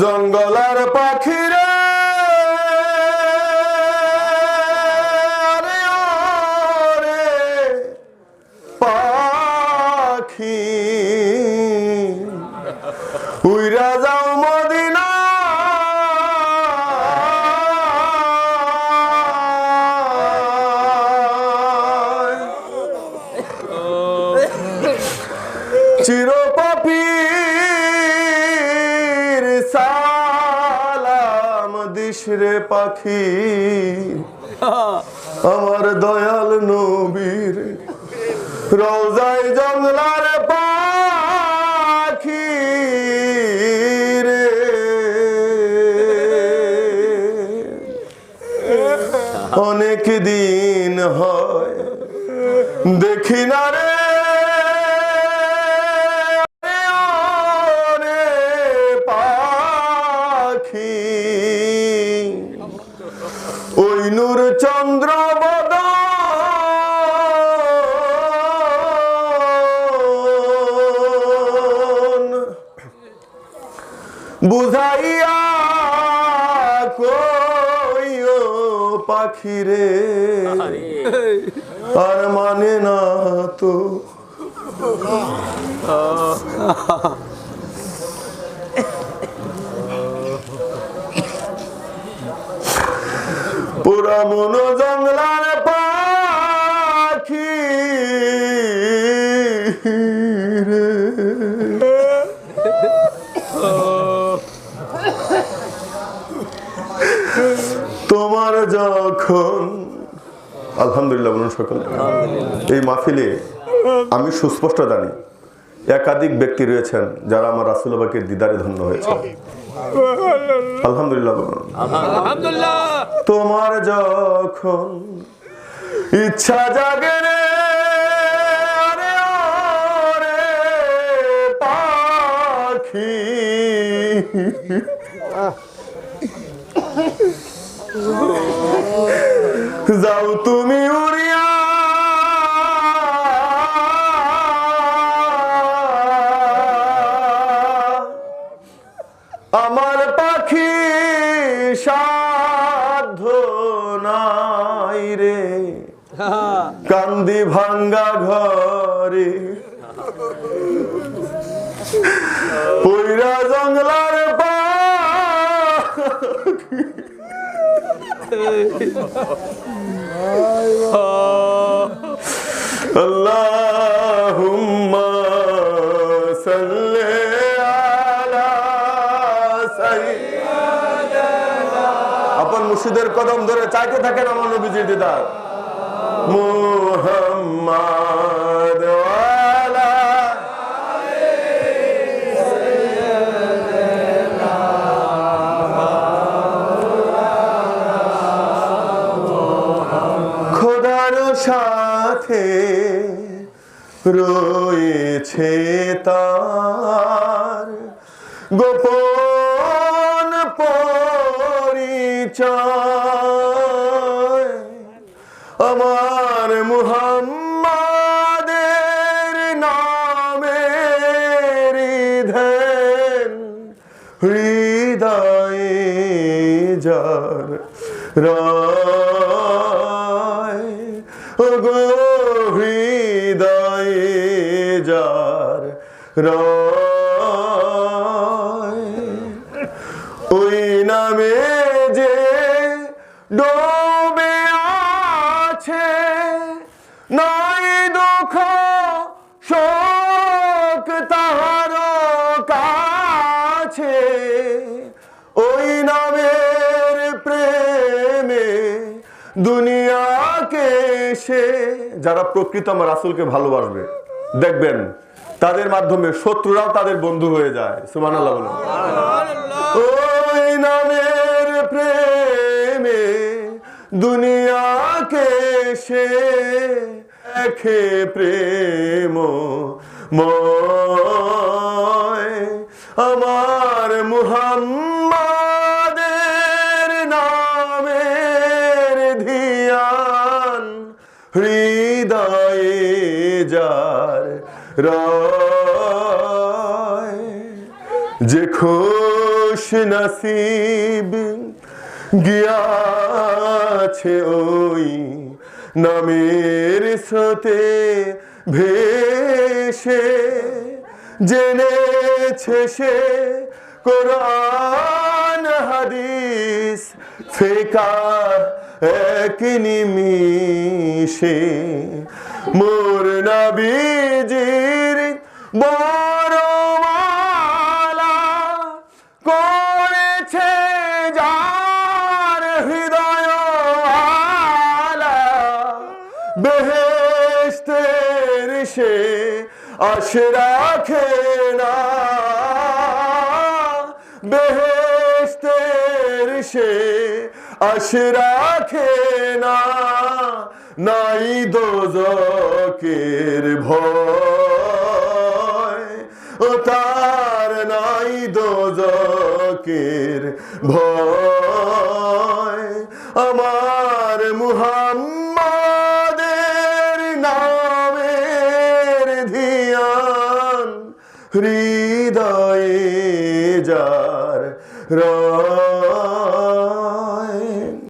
জঙ্গলার পাখিরে পাখি। উইরা যাও মদিনা। চিরপাপির রে পাখি। আমার দয়াল নবীর রোজায় জঙ্গলার পাখি রে। অনেক দিন হয় দেখি না রে রে চন্দ্র বুঝাইয়া কইও পাখিরে আর মানে না তো। মন জঙ্গলার পাখি তোমার যখন আলহামদুলিল্লাহ বলুন সকলে, এই মাহফিলে আমি সুস্পষ্ট জানি, একাধিক ব্যক্তি রয়েছেন যারা আমার রাসুলবাকের দিদারে ধন্য হয়েছে আলহামদুলিল্লাহ। আলহামদুলিল্লাহ। তোমার যখন ইচ্ছা জাগে রে পাখি। যাও তুমি উড়িয়া বাইরে কান্দি ভাঙ্গা ঘরে। পইরা জঙ্গলার আল্লাহুম্মা সাল্লে মুর্শিদের কদম ধরে চাইতে থাকেন আমার নবীজির দিদার। সাথে রয়েছে তার গোপন আমার মুহাম্মাদের নামের ধ্যান হৃদয়ে যার রায় গো হৃদয়ে যার রায়। ডোবে আছে নাই দুঃখ শোক তাহার কাছে। ওই নামের প্রেমে দুনিয়াকে সে যারা প্রকৃত আমার রাসুলকে ভালোবাসবে দেখবেন তাদের মাধ্যমে শত্রুরাও তাদের বন্ধু হয়ে যায়। সুমান আল্লাহ বলুন দুনিয়াকে সে একে প্রেম আমার মুহাম্মাদের নামের ধিয়ান হৃদয়ে যার রয়। যে খুশ নসিব গিয়াছে ওই নামের স্রোতে ভেসে, জেনেছে সে কোরআন, হাদিস, ফেকা, এক নিমিষে। মোর নবীজির বড়মালা বেহেস্তের সে আশ রাখে না। বেহেস্তের সে আশ রাখে না। নাই দোজকের ভয়, ও তার নাই দোজকের ভয়। আমার মুহাম্মাদের হৃদয়ে যার